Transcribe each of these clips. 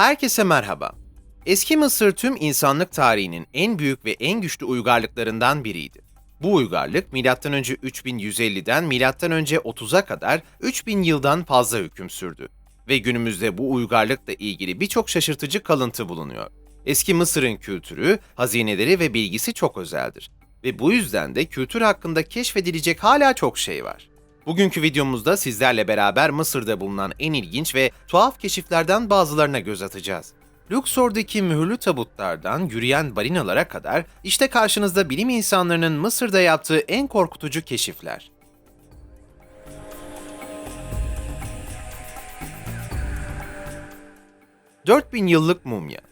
Herkese merhaba. Eski Mısır tüm insanlık tarihinin en büyük ve en güçlü uygarlıklarından biriydi. Bu uygarlık M.Ö. 3150'den M.Ö. 30'a kadar 3000 yıldan fazla hüküm sürdü ve günümüzde bu uygarlıkla ilgili birçok şaşırtıcı kalıntı bulunuyor. Eski Mısır'ın kültürü, hazineleri ve bilgisi çok özeldir ve bu yüzden de kültür hakkında keşfedilecek hala çok şey var. Bugünkü videomuzda sizlerle beraber Mısır'da bulunan en ilginç ve tuhaf keşiflerden bazılarına göz atacağız. Luxor'daki mühürlü tabutlardan yürüyen balinalara kadar işte karşınızda bilim insanlarının Mısır'da yaptığı en korkutucu keşifler. ...4000 yıllık mumya.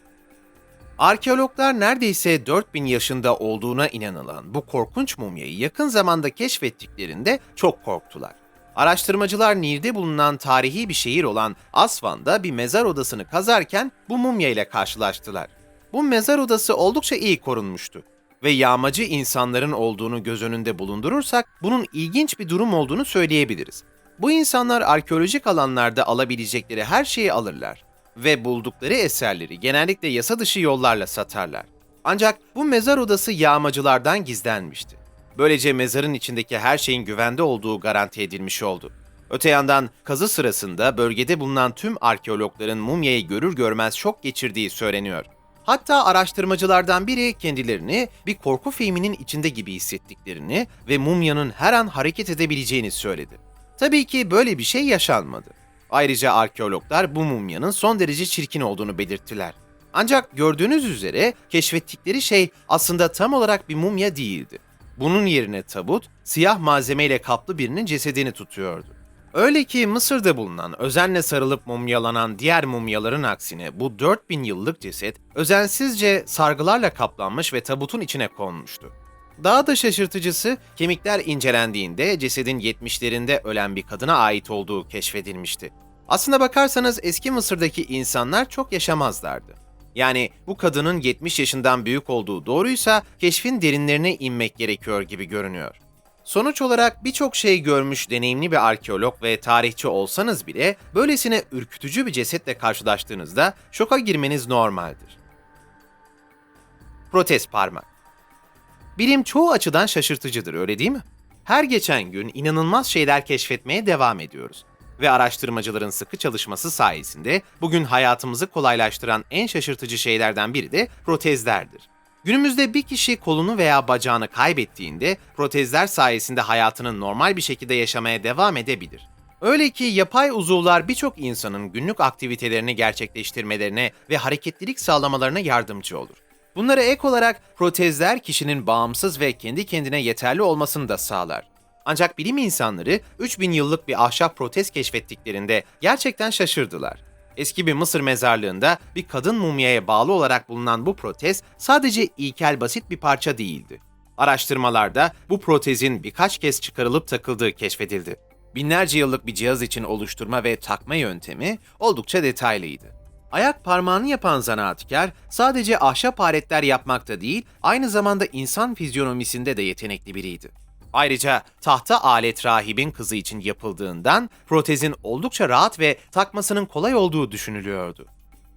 Arkeologlar neredeyse 4000 yaşında olduğuna inanılan bu korkunç mumyayı yakın zamanda keşfettiklerinde çok korktular. Araştırmacılar Nil'de bulunan tarihi bir şehir olan Asvan'da bir mezar odasını kazarken bu mumya ile karşılaştılar. Bu mezar odası oldukça iyi korunmuştu ve yağmacı insanların olduğunu göz önünde bulundurursak bunun ilginç bir durum olduğunu söyleyebiliriz. Bu insanlar arkeolojik alanlarda alabilecekleri her şeyi alırlar ve buldukları eserleri genellikle yasa dışı yollarla satarlar. Ancak bu mezar odası yağmacılardan gizlenmişti. Böylece mezarın içindeki her şeyin güvende olduğu garanti edilmiş oldu. Öte yandan kazı sırasında bölgede bulunan tüm arkeologların mumyayı görür görmez şok geçirdiği söyleniyor. Hatta araştırmacılardan biri kendilerini bir korku filminin içinde gibi hissettiklerini ve mumyanın her an hareket edebileceğini söyledi. Tabii ki böyle bir şey yaşanmadı. Ayrıca arkeologlar bu mumyanın son derece çirkin olduğunu belirttiler. Ancak gördüğünüz üzere keşfettikleri şey aslında tam olarak bir mumya değildi. Bunun yerine tabut, siyah malzemeyle kaplı birinin cesedini tutuyordu. Öyle ki Mısır'da bulunan özenle sarılıp mumyalanan diğer mumyaların aksine bu 4000 yıllık ceset özensizce sargılarla kaplanmış ve tabutun içine konmuştu. Daha da şaşırtıcısı kemikler incelendiğinde cesedin 70'lerinde ölen bir kadına ait olduğu keşfedilmişti. Aslına bakarsanız eski Mısır'daki insanlar çok yaşamazlardı. Yani bu kadının 70 yaşından büyük olduğu doğruysa keşfin derinlerine inmek gerekiyor gibi görünüyor. Sonuç olarak birçok şey görmüş deneyimli bir arkeolog ve tarihçi olsanız bile böylesine ürkütücü bir cesetle karşılaştığınızda şoka girmeniz normaldir. Protez parmak Bilim çoğu açıdan şaşırtıcıdır öyle değil mi? Her geçen gün inanılmaz şeyler keşfetmeye devam ediyoruz. Ve araştırmacıların sıkı çalışması sayesinde bugün hayatımızı kolaylaştıran en şaşırtıcı şeylerden biri de protezlerdir. Günümüzde bir kişi kolunu veya bacağını kaybettiğinde protezler sayesinde hayatını normal bir şekilde yaşamaya devam edebilir. Öyle ki yapay uzuvlar birçok insanın günlük aktivitelerini gerçekleştirmelerine ve hareketlilik sağlamalarına yardımcı olur. Bunlara ek olarak protezler kişinin bağımsız ve kendi kendine yeterli olmasını da sağlar. Ancak bilim insanları 3000 yıllık bir ahşap protez keşfettiklerinde gerçekten şaşırdılar. Eski bir Mısır mezarlığında bir kadın mumyaya bağlı olarak bulunan bu protez sadece ilkel basit bir parça değildi. Araştırmalarda bu protezin birkaç kez çıkarılıp takıldığı keşfedildi. Binlerce yıllık bir cihaz için oluşturma ve takma yöntemi oldukça detaylıydı. Ayak parmağını yapan zanaatkar sadece ahşap aletler yapmakta değil, aynı zamanda insan fizyonomisinde de yetenekli biriydi. Ayrıca tahta alet rahibin kızı için yapıldığından protezin oldukça rahat ve takmasının kolay olduğu düşünülüyordu.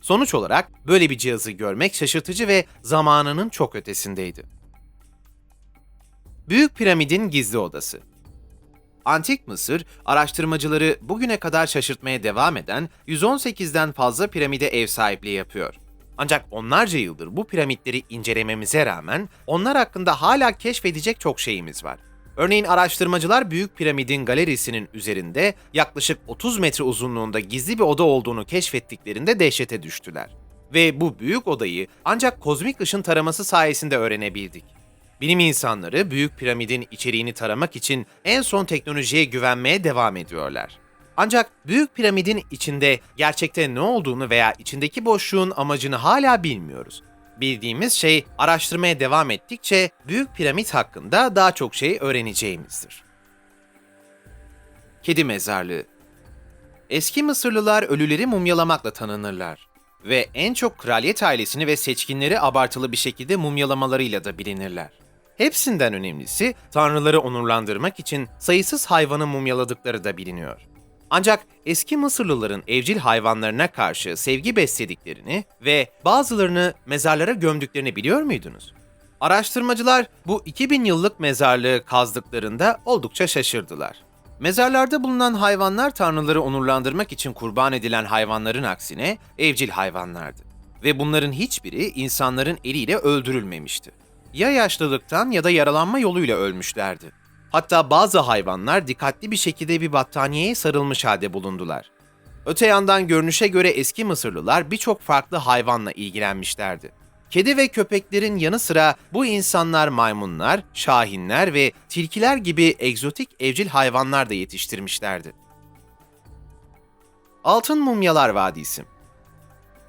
Sonuç olarak böyle bir cihazı görmek şaşırtıcı ve zamanının çok ötesindeydi. Büyük Piramidin Gizli Odası Antik Mısır, araştırmacıları bugüne kadar şaşırtmaya devam eden 118'den fazla piramide ev sahipliği yapıyor. Ancak onlarca yıldır bu piramitleri incelememize rağmen onlar hakkında hala keşfedecek çok şeyimiz var. Örneğin araştırmacılar Büyük Piramidin galerisinin üzerinde yaklaşık 30 metre uzunluğunda gizli bir oda olduğunu keşfettiklerinde dehşete düştüler. Ve bu büyük odayı ancak kozmik ışın taraması sayesinde öğrenebildik. Bilim insanları Büyük Piramidin içeriğini taramak için en son teknolojiye güvenmeye devam ediyorlar. Ancak Büyük Piramidin içinde gerçekte ne olduğunu veya içindeki boşluğun amacını hala bilmiyoruz. Bildiğimiz şey araştırmaya devam ettikçe Büyük Piramit hakkında daha çok şey öğreneceğimizdir. Kedi mezarlığı Eski Mısırlılar ölüleri mumyalamakla tanınırlar ve en çok kraliyet ailesini ve seçkinleri abartılı bir şekilde mumyalamalarıyla da bilinirler. Hepsinden önemlisi tanrıları onurlandırmak için sayısız hayvanı mumyaladıkları da biliniyor. Ancak eski Mısırlıların evcil hayvanlarına karşı sevgi beslediklerini ve bazılarını mezarlara gömdüklerini biliyor muydunuz? Araştırmacılar bu 2000 yıllık mezarlığı kazdıklarında oldukça şaşırdılar. Mezarlarda bulunan hayvanlar tanrıları onurlandırmak için kurban edilen hayvanların aksine evcil hayvanlardı. Ve bunların hiçbiri insanların eliyle öldürülmemişti. Ya yaşlılıktan ya da yaralanma yoluyla ölmüşlerdi. Hatta bazı hayvanlar dikkatli bir şekilde bir battaniyeye sarılmış halde bulundular. Öte yandan görünüşe göre eski Mısırlılar birçok farklı hayvanla ilgilenmişlerdi. Kedi ve köpeklerin yanı sıra bu insanlar maymunlar, şahinler ve tilkiler gibi egzotik evcil hayvanlar da yetiştirmişlerdi. Altın Mumyalar Vadisi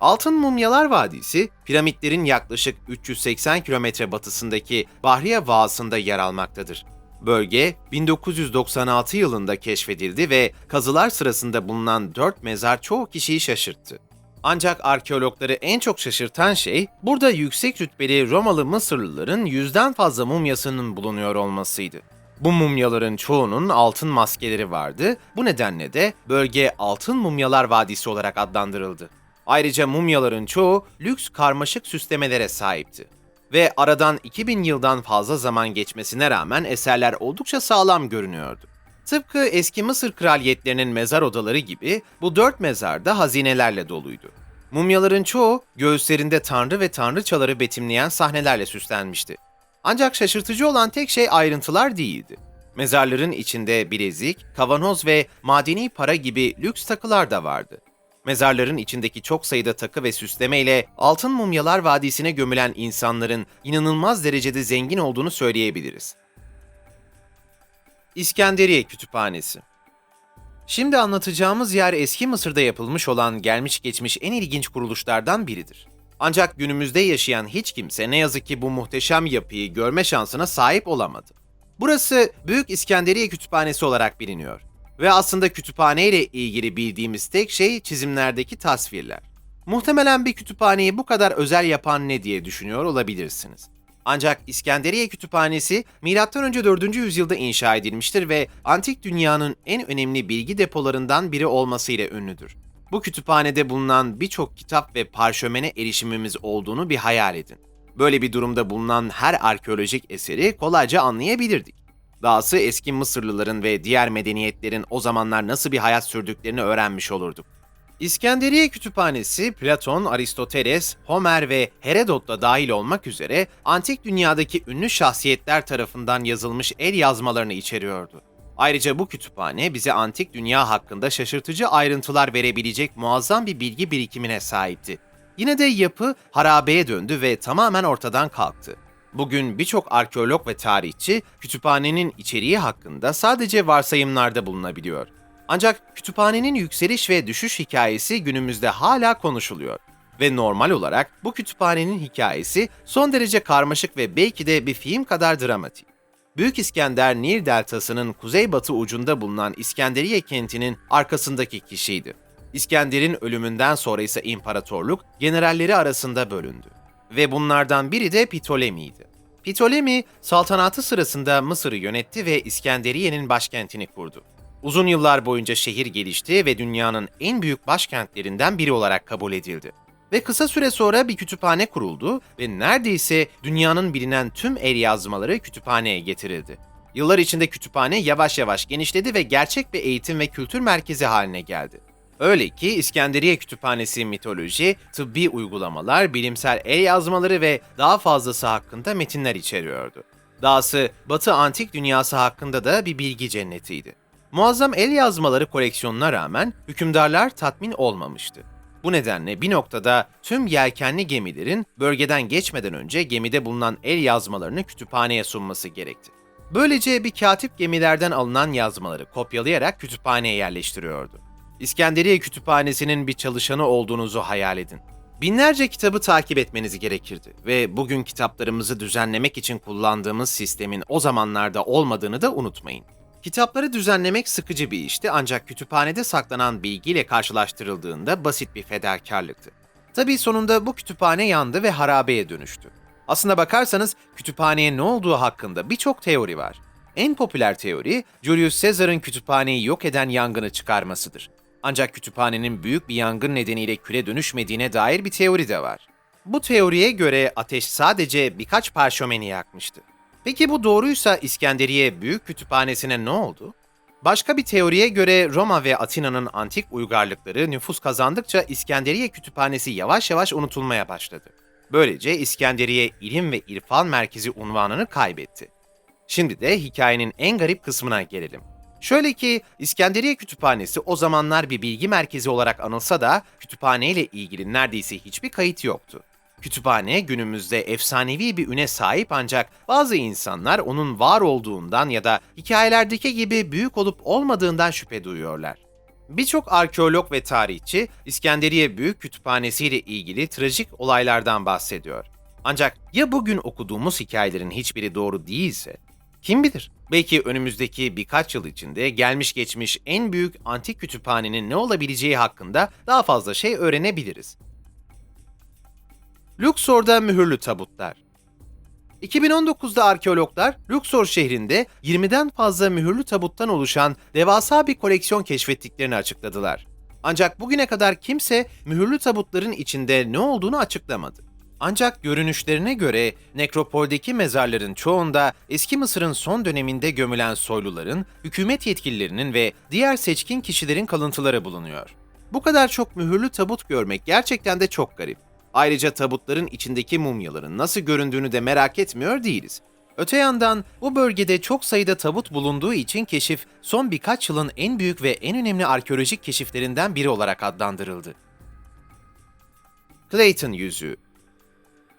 Altın Mumyalar Vadisi, piramitlerin yaklaşık 380 kilometre batısındaki Bahriye Vağası'nda yer almaktadır. Bölge 1996 yılında keşfedildi ve kazılar sırasında bulunan dört mezar çoğu kişiyi şaşırttı. Ancak arkeologları en çok şaşırtan şey burada yüksek rütbeli Romalı Mısırlıların yüzden fazla mumyasının bulunuyor olmasıydı. Bu mumyaların çoğunun altın maskeleri vardı. Bu nedenle de bölge Altın Mumyalar Vadisi olarak adlandırıldı. Ayrıca mumyaların çoğu lüks karmaşık süslemelere sahipti. Ve aradan 2000 yıldan fazla zaman geçmesine rağmen eserler oldukça sağlam görünüyordu. Tıpkı eski Mısır kraliyetlerinin mezar odaları gibi bu dört mezar da hazinelerle doluydu. Mumyaların çoğu göğüslerinde tanrı ve tanrıçaları betimleyen sahnelerle süslenmişti. Ancak şaşırtıcı olan tek şey ayrıntılar değildi. Mezarların içinde bilezik, kavanoz ve madeni para gibi lüks takılar da vardı. Mezarların içindeki çok sayıda takı ve süsleme ile Altın Mumyalar Vadisi'ne gömülen insanların inanılmaz derecede zengin olduğunu söyleyebiliriz. İskenderiye Kütüphanesi Şimdi anlatacağımız yer eski Mısır'da yapılmış olan gelmiş geçmiş en ilginç kuruluşlardan biridir. Ancak günümüzde yaşayan hiç kimse ne yazık ki bu muhteşem yapıyı görme şansına sahip olamadı. Burası Büyük İskenderiye Kütüphanesi olarak biliniyor ve aslında kütüphane ile ilgili bildiğimiz tek şey çizimlerdeki tasvirler. Muhtemelen bir kütüphaneyi bu kadar özel yapan ne diye düşünüyor olabilirsiniz. Ancak İskenderiye Kütüphanesi M.Ö. 4. yüzyılda inşa edilmiştir ve antik dünyanın en önemli bilgi depolarından biri olmasıyla ünlüdür. Bu kütüphanede bulunan birçok kitap ve parşömene erişimimiz olduğunu bir hayal edin. Böyle bir durumda bulunan her arkeolojik eseri kolayca anlayabilirdik. Dahası eski Mısırlıların ve diğer medeniyetlerin o zamanlar nasıl bir hayat sürdüklerini öğrenmiş olurduk. İskenderiye Kütüphanesi, Platon, Aristoteles, Homer ve Herodot da dahil olmak üzere antik dünyadaki ünlü şahsiyetler tarafından yazılmış el yazmalarını içeriyordu. Ayrıca bu kütüphane bize antik dünya hakkında şaşırtıcı ayrıntılar verebilecek muazzam bir bilgi birikimine sahipti. Yine de yapı harabeye döndü ve tamamen ortadan kalktı. Bugün birçok arkeolog ve tarihçi kütüphanenin içeriği hakkında sadece varsayımlarda bulunabiliyor. Ancak kütüphanenin yükseliş ve düşüş hikayesi günümüzde hala konuşuluyor. Ve normal olarak bu kütüphanenin hikayesi son derece karmaşık ve belki de bir film kadar dramatik. Büyük İskender Nil Deltası'nın kuzeybatı ucunda bulunan İskenderiye kentinin arkasındaki kişiydi. İskender'in ölümünden sonra ise imparatorluk generalleri arasında bölündü. Ve bunlardan biri de Ptolemi'ydi. Ptolemi, saltanatı sırasında Mısır'ı yönetti ve İskenderiye'nin başkentini kurdu. Uzun yıllar boyunca şehir gelişti ve dünyanın en büyük başkentlerinden biri olarak kabul edildi. Ve kısa süre sonra bir kütüphane kuruldu ve neredeyse dünyanın bilinen tüm el yazmaları kütüphaneye getirildi. Yıllar içinde kütüphane yavaş yavaş genişledi ve gerçek bir eğitim ve kültür merkezi haline geldi. Öyle ki İskenderiye Kütüphanesi mitoloji, tıbbi uygulamalar, bilimsel el yazmaları ve daha fazlası hakkında metinler içeriyordu. Dahası Batı antik dünyası hakkında da bir bilgi cennetiydi. Muazzam el yazmaları koleksiyonuna rağmen hükümdarlar tatmin olmamıştı. Bu nedenle bir noktada tüm yelkenli gemilerin bölgeden geçmeden önce gemide bulunan el yazmalarını kütüphaneye sunması gerekti. Böylece bir katip gemilerden alınan yazmaları kopyalayarak kütüphaneye yerleştiriyordu. İskenderiye Kütüphanesi'nin bir çalışanı olduğunuzu hayal edin. Binlerce kitabı takip etmeniz gerekirdi ve bugün kitaplarımızı düzenlemek için kullandığımız sistemin o zamanlarda olmadığını da unutmayın. Kitapları düzenlemek sıkıcı bir işti ancak kütüphanede saklanan bilgiyle karşılaştırıldığında basit bir fedakarlıktı. Tabii sonunda bu kütüphane yandı ve harabeye dönüştü. Aslına bakarsanız kütüphaneye ne olduğu hakkında birçok teori var. En popüler teori, Julius Caesar'ın kütüphaneyi yok eden yangını çıkarmasıdır. Ancak kütüphanenin büyük bir yangın nedeniyle küle dönüşmediğine dair bir teori de var. Bu teoriye göre ateş sadece birkaç parşömeni yakmıştı. Peki bu doğruysa İskenderiye Büyük Kütüphanesi'ne ne oldu? Başka bir teoriye göre Roma ve Atina'nın antik uygarlıkları nüfus kazandıkça İskenderiye Kütüphanesi yavaş yavaş unutulmaya başladı. Böylece İskenderiye ilim ve irfan merkezi unvanını kaybetti. Şimdi de hikayenin en garip kısmına gelelim. Şöyle ki İskenderiye Kütüphanesi o zamanlar bir bilgi merkezi olarak anılsa da kütüphane ile ilgili neredeyse hiçbir kayıt yoktu. Kütüphane günümüzde efsanevi bir üne sahip ancak bazı insanlar onun var olduğundan ya da hikayelerdeki gibi büyük olup olmadığından şüphe duyuyorlar. Birçok arkeolog ve tarihçi İskenderiye Büyük Kütüphanesi ile ilgili trajik olaylardan bahsediyor. Ancak ya bugün okuduğumuz hikayelerin hiçbiri doğru değilse? Kim bilir? Belki önümüzdeki birkaç yıl içinde gelmiş geçmiş en büyük antik kütüphanenin ne olabileceği hakkında daha fazla şey öğrenebiliriz. Luxor'da mühürlü tabutlar 2019'da arkeologlar Luxor şehrinde 20'den fazla mühürlü tabuttan oluşan devasa bir koleksiyon keşfettiklerini açıkladılar. Ancak bugüne kadar kimse mühürlü tabutların içinde ne olduğunu açıklamadı. Ancak görünüşlerine göre nekropoldeki mezarların çoğunda eski Mısır'ın son döneminde gömülen soyluların, hükümet yetkililerinin ve diğer seçkin kişilerin kalıntıları bulunuyor. Bu kadar çok mühürlü tabut görmek gerçekten de çok garip. Ayrıca tabutların içindeki mumyaların nasıl göründüğünü de merak etmiyor değiliz. Öte yandan bu bölgede çok sayıda tabut bulunduğu için keşif son birkaç yılın en büyük ve en önemli arkeolojik keşiflerinden biri olarak adlandırıldı. Clayton yüzüğü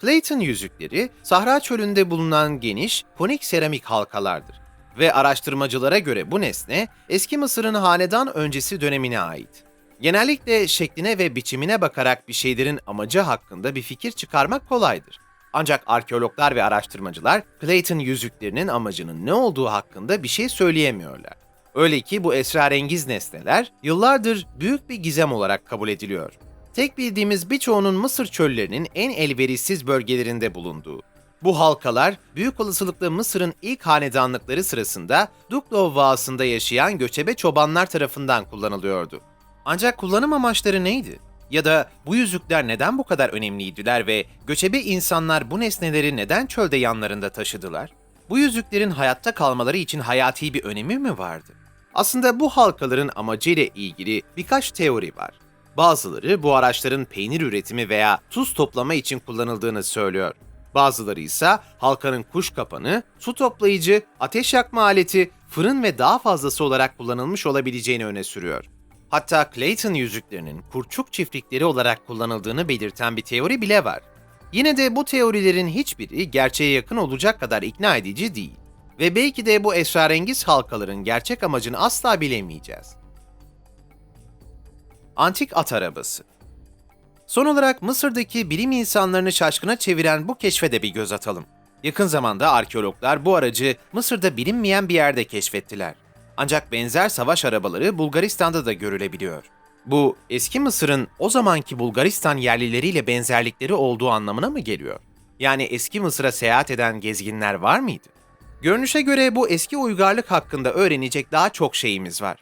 Clayton yüzükleri, Sahra çölünde bulunan geniş, konik seramik halkalardır. Ve araştırmacılara göre bu nesne, eski Mısır'ın hanedan öncesi dönemine ait. Genellikle şekline ve biçimine bakarak bir şeylerin amacı hakkında bir fikir çıkarmak kolaydır. Ancak arkeologlar ve araştırmacılar Clayton yüzüklerinin amacının ne olduğu hakkında bir şey söyleyemiyorlar. Öyle ki bu esrarengiz nesneler yıllardır büyük bir gizem olarak kabul ediliyor. Tek bildiğimiz birçoğunun Mısır çöllerinin en elverişsiz bölgelerinde bulunduğu. Bu halkalar büyük olasılıkla Mısır'ın ilk hanedanlıkları sırasında Duklov Vağası'nda yaşayan göçebe çobanlar tarafından kullanılıyordu. Ancak kullanım amaçları neydi? Ya da bu yüzükler neden bu kadar önemliydiler ve göçebe insanlar bu nesneleri neden çölde yanlarında taşıdılar? Bu yüzüklerin hayatta kalmaları için hayati bir önemi mi vardı? Aslında bu halkaların amacıyla ilgili birkaç teori var. Bazıları bu araçların peynir üretimi veya tuz toplama için kullanıldığını söylüyor. Bazıları ise halkanın kuş kapanı, su toplayıcı, ateş yakma aleti, fırın ve daha fazlası olarak kullanılmış olabileceğini öne sürüyor. Hatta Clayton yüzüklerinin kurçuk çiftlikleri olarak kullanıldığını belirten bir teori bile var. Yine de bu teorilerin hiçbiri gerçeğe yakın olacak kadar ikna edici değil. Ve belki de bu esrarengiz halkaların gerçek amacını asla bilemeyeceğiz. Antik at arabası Son olarak Mısır'daki bilim insanlarını şaşkına çeviren bu keşfe de bir göz atalım. Yakın zamanda arkeologlar bu aracı Mısır'da bilinmeyen bir yerde keşfettiler. Ancak benzer savaş arabaları Bulgaristan'da da görülebiliyor. Bu eski Mısır'ın o zamanki Bulgaristan yerlileriyle benzerlikleri olduğu anlamına mı geliyor? Yani eski Mısır'a seyahat eden gezginler var mıydı? Görünüşe göre bu eski uygarlık hakkında öğrenecek daha çok şeyimiz var.